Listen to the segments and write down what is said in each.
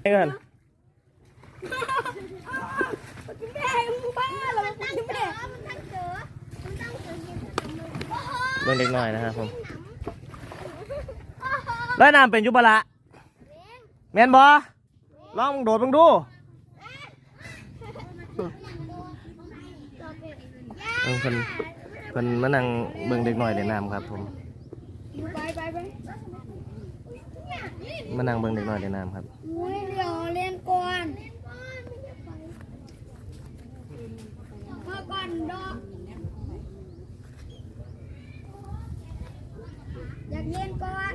ให้กันแม่มึงบ้าเหรอมึงตั้งเจอมึงเบิ่งเด็กหน่อยนะครับผมร้อยน้ำเป็นยุบละแมนบอลองโดดมึงดูเออเพิ่นเพิ่นมานั่งเบิ่งเด็กหน่อยเล่นน้ำครับผมไปไปไป มานั่งเบิ่งเด็กหน่อยเล่นน้ำครับอุ้ยเดี๋ยวเลียนก่อนมาก่อนดอกอยากเลียนก่อน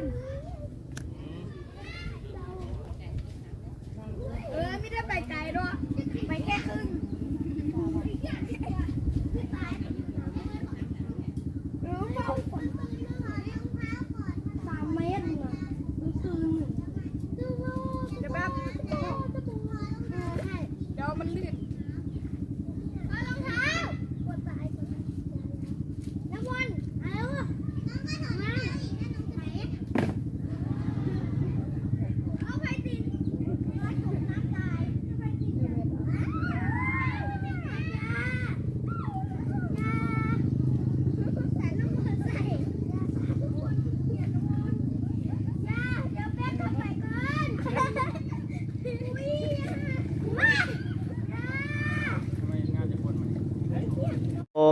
เออไม่ได้ไปไกลหรอกไปแค่ครึ่งเออเมาสามเมตรเนี่ยมันคืนเดี๋ยวแบบเดี๋ยวมันลื่นเอารองเท้ากดสายกดสายน้ำมันเอาแล้วมาเอาไปติด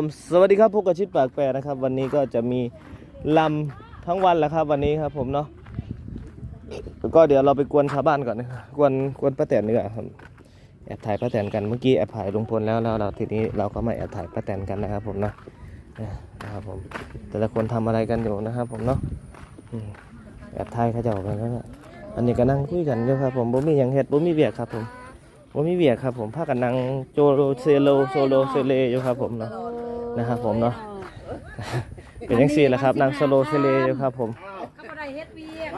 มสวัสดีครับพวกกระชิดปากแปรนะครับ วันนี้ก็จะมีลำทั้งวันแหละครับ วันนี้ครับ ผมเนาะแล้วก็เดี๋ยวเราไปกวนชาวบ้านก่อนนะครับกวนกวนป้าแตนดีกว่าครับแอบถ่ายป้าแตนกันเมื่อกี้แอบถ่ายลุงพลแล้วแล้วเราทีนี้เราก็มาแอบถ่ายป้าแตนกันนะครับ ผมเนาะนะครับผมแต่ละคนทำอะไรกันอยู่นะครับ ผมเนาะแอบถ่ายเขาเจ้ากันแล้วนะอันนี้ก็นั่งคุยกันอยู่ครับ ผมบ่มีหยังเฮ็ดบ่มีเวียกครับผม บ่มีเวียกครับผมพากันนั่งโจโลเซโลโซโลเซเลอยู่ครับผมเนาะนะครับผมเนาะเป็นยังสี่แหละครับนางสโลเซเลอยู่ครับผมก็บ่ได้เฮ็ดเวียก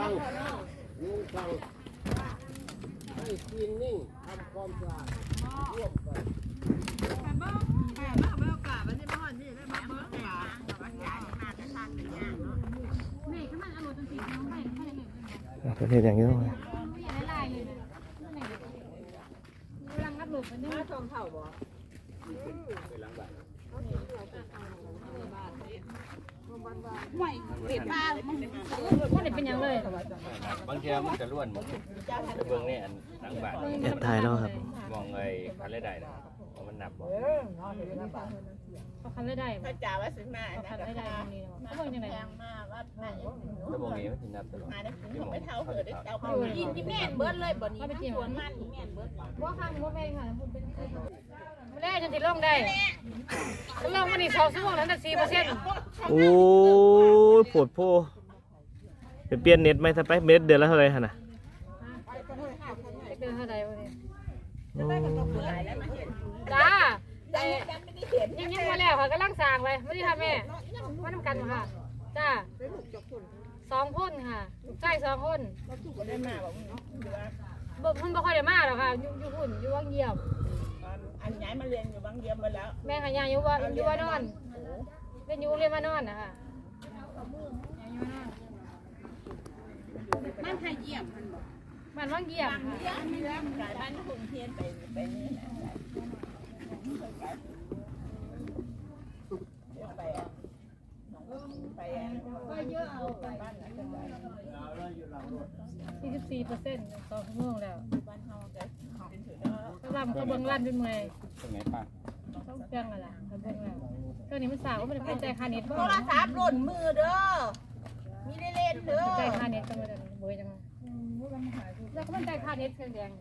ประเทศอย่างนี้ต้อง หลายๆเลยนะ กำลังรับลูกมันนี่ ไม่เปลี่ยนป้ามันมันเป็นยังเลยบางทีมันจะล้วนบ่ไปเบิ่งนี่อันหลังบานแอบถ่ายแล้วครับ มองไอ้คันได้ได้นะมันหนับบ่เขาคันได้ได้พระจ่าวัดสิมาคันะนได้ได้ตรงนี้เขาบอกยังไงแพงมากวัดไหนถ้ามองนี้มันสินับตลอดมาได้ถึงไปเท่าเหือได้เท่าเกินที่แม่นเบิดเลยบ่นี้ทั้งสวนมันที่แม่นเบิดว่าข้างว่าแม่ค่ะพูดเป็น ไม่ได้จนถึงลงได้ถ้าลงมาอีกสองชั่วโมงนั้นแต่สี่เปอร์เซ็นต์โอ้ยปวดโพไปเปลี่ยนเน็ตไหมถ้าไปเม็ดเดือนละเท่าไหร่ฮะนะเดือนเท่าไหร่วะเนี่ยโอ้จ้าแต่ยังไม่ได้เห็นยังยังมาแล้วค่ะกำลังสั่งไปไม่ได้ค่ะแม่มาทำกันค่ะจ้าสองคนค่ะลูกชายสองคนถูกได้มาบอกเนาะบ่มันบ่ค่อยได้มาหรอกค่ะอยู่อยู่หุ่นอยู่วังเยี่ยม อันย้ายมาเรียนอยู่บางเยี่ยมมาแล้วแม่ขายาอยู่ว่าอยู่ว่านอนเป็นอยู่โรงเรียนว่านอนนะคะมันให้เยี่ยมมันบอกมันวังเยี่ยมค่ะเยี่ยมไม่ได้กายบ้านคุณเทียนไปไปนี่นะไปไปไปเยอะเอาไปบ้านไหนก็ได้สี่สิบสี่เปอร์เซ็นต์ต่อชั่วโมงแล้ว ว่าก็ลำก็เบิ่งลั่นจนเมื่อยตรงไหนป้าต้องเครื่องอะไรก็เบิ่งแล้วเครื่องนี้มันสาวว่ามันเป็นใจคาเน็ตบ่โทรศัพท์หล่นมือเด้อ มีได้เล่นเด้อใจคาเน็ตก็มาดันบ่อยจังแล้วก็มันใจคาเน็ตเครื่องแดง